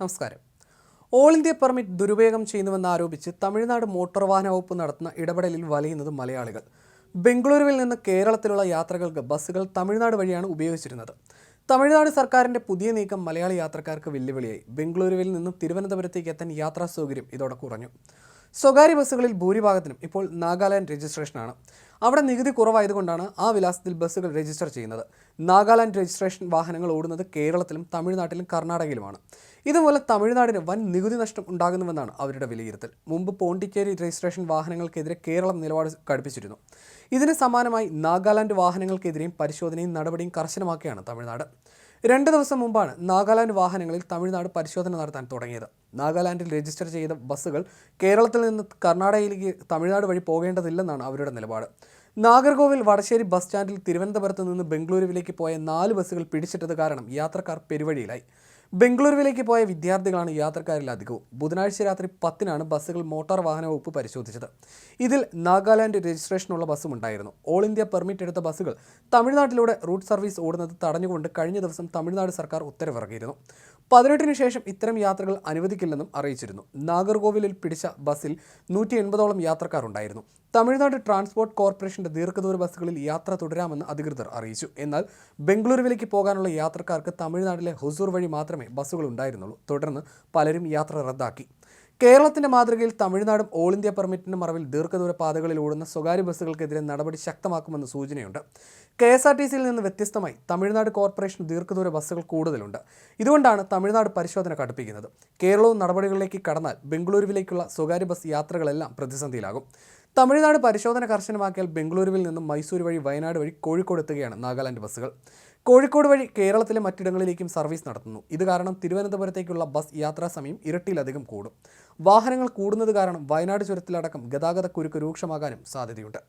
നമസ്കാരം. All India permit ദുരുപയോഗം ചെയ്യുന്നുവെന്ന് ആരോപിച്ച് തമിഴ്നാട് മോട്ടോർ വാഹന വകുപ്പ് നടത്തുന്ന ഇടപെടലിൽ വലയുന്നത് മലയാളികൾ. ബംഗളൂരുവിൽ നിന്ന് കേരളത്തിലുള്ള യാത്രകൾക്ക് ബസ്സുകൾ തമിഴ്നാട് വഴിയാണ് ഉപയോഗിച്ചിരുന്നത്. തമിഴ്നാട് സർക്കാരിന്റെ പുതിയ നീക്കം മലയാളി യാത്രക്കാർക്ക് വെല്ലുവിളിയായി. ബംഗളൂരുവിൽ നിന്നും തിരുവനന്തപുരത്തേക്ക് എത്താൻ യാത്രാ സൗകര്യം ഇതോടെ കുറഞ്ഞു. സ്വകാര്യ ബസ്സുകളിൽ ഭൂരിഭാഗത്തിനും ഇപ്പോൾ നാഗാലാൻഡ് രജിസ്ട്രേഷനാണ്. അവിടെ നികുതി കുറവായതുകൊണ്ടാണ് ആ വിലാസത്തിൽ ബസ്സുകൾ രജിസ്റ്റർ ചെയ്യുന്നത്. നാഗാലാൻഡ് രജിസ്ട്രേഷൻ വാഹനങ്ങൾ ഓടുന്നത് കേരളത്തിലും തമിഴ്നാട്ടിലും കർണാടകയിലുമാണ്. ഇതുപോലെ തമിഴ്നാടിന് വൻ നികുതി നഷ്ടം ഉണ്ടാകുന്നുവെന്നാണ് അവരുടെ വിലയിരുത്തൽ. മുമ്പ് പോണ്ടിച്ചേരി രജിസ്ട്രേഷൻ വാഹനങ്ങൾക്കെതിരെ കേരളം നിലപാട് കടുപ്പിച്ചിരുന്നു ഇതിന് സമാനമായി നാഗാലാൻഡ് വാഹനങ്ങൾക്കെതിരെയും പരിശോധനയും നടപടിയും കർശനമാക്കിയാണ് തമിഴ്നാട്. രണ്ട് ദിവസം മുമ്പാണ് നാഗാലാൻഡ് വാഹനങ്ങളിൽ തമിഴ്നാട് പരിശോധന നടത്താൻ തുടങ്ങിയത്. നാഗാലാൻഡിൽ രജിസ്റ്റർ ചെയ്ത ബസ്സുകൾ കേരളത്തിൽ നിന്ന് കർണാടകയിലേക്ക് തമിഴ്നാട് വഴി പോകേണ്ടതില്ലെന്നാണ് അവരുടെ നിലപാട്. നാഗർകോവിൽ വടശ്ശേരി ബസ് സ്റ്റാൻഡിൽ തിരുവനന്തപുരത്ത് നിന്ന് ബംഗളൂരുവിലേക്ക് പോയ നാല് ബസ്സുകൾ പിടിച്ചിട്ടത് കാരണം യാത്രക്കാർ പെരുവഴിയിലായി. ബംഗളൂരുവിലേക്ക് പോയ വിദ്യാർത്ഥികളാണ് യാത്രക്കാരിൽ അധികവും. ബുധനാഴ്ച രാത്രി പത്തിനാണ് ബസ്സുകൾ മോട്ടോർ വാഹന വകുപ്പ് പരിശോധിച്ചത്. ഇതിൽ നാഗാലാൻഡ് രജിസ്ട്രേഷനുള്ള ബസ്സും ഉണ്ടായിരുന്നു. ഓൾ ഇന്ത്യ പെർമിറ്റ് എടുത്ത ബസ്സുകൾ തമിഴ്നാട്ടിലൂടെ റൂട്ട് സർവീസ് ഓടുന്നത് തടഞ്ഞുകൊണ്ട് കഴിഞ്ഞ ദിവസം തമിഴ്നാട് സർക്കാർ ഉത്തരവിറക്കിയിരുന്നു. പതിനെട്ടിന് ശേഷം ഇത്തരം യാത്രകൾ അനുവദിക്കില്ലെന്നും അറിയിച്ചിരുന്നു. നാഗർകോവിലിൽ പിടിച്ച ബസ്സിൽ നൂറ്റി എൺപതോളം യാത്രക്കാരുണ്ടായിരുന്നു. തമിഴ്നാട് ട്രാൻസ്പോർട്ട് കോർപ്പറേഷന്റെ ദീർഘദൂര ബസ്സുകളിൽ യാത്ര തുടരാമെന്ന് അധികൃതർ അറിയിച്ചു. എന്നാൽ ബംഗളൂരുവിലേക്ക് പോകാനുള്ള യാത്രക്കാർക്ക് തമിഴ്നാട്ടിലെ ഹുസൂർ വഴി മാത്രമേ ബസ്സുകൾ ഉണ്ടായിരുന്നുള്ളൂ. തുടർന്ന് പലരും യാത്ര റദ്ദാക്കി. കേരളത്തിന്റെ മാതൃകയിൽ തമിഴ്നാടും ഓൾ ഇന്ത്യ പെർമിറ്റിന്റെ മറവിൽ ദീർഘദൂര പാതകളിൽ ഓടുന്ന സ്വകാര്യ ബസ്സുകൾക്കെതിരെ നടപടി ശക്തമാക്കുമെന്ന് സൂചനയുണ്ട്. കെ എസ് ആർ ടി സിയിൽ നിന്ന് വ്യത്യസ്തമായി തമിഴ്നാട് കോർപ്പറേഷൻ ദീർഘദൂര ബസ്സുകൾ കൂടുതലുണ്ട്. ഇതുകൊണ്ടാണ് തമിഴ്നാട് പരിശോധന കടുപ്പിക്കുന്നത്. കേരളവും നടപടികളിലേക്ക് കടന്നാൽ ബംഗളൂരുവിലേക്കുള്ള സ്വകാര്യ ബസ് യാത്രകളെല്ലാം പ്രതിസന്ധിയിലാകും. തമിഴ്നാട് പരിശോധന കർശനമാക്കിയാൽ ബംഗളൂരുവിൽ നിന്നും മൈസൂർ വഴി വയനാട് വഴി കോഴിക്കോട് എത്തുകയാണ് നാഗാലാൻഡ് ബസ്സുകൾ. കോഴിക്കോട് വഴി കേരളത്തിലെ മറ്റിടങ്ങളിലേക്കും സർവീസ് നടത്തുന്നു. ഇത് കാരണം തിരുവനന്തപുരത്തേക്കുള്ള ബസ് യാത്രാ സമയം ഇരട്ടിയിലധികം കൂടും. വാഹനങ്ങൾ കൂടുന്നത് കാരണം വയനാട് ചുരത്തിലടക്കം ഗതാഗത കുരുക്ക് രൂക്ഷമാകാനും സാധ്യതയുണ്ട്.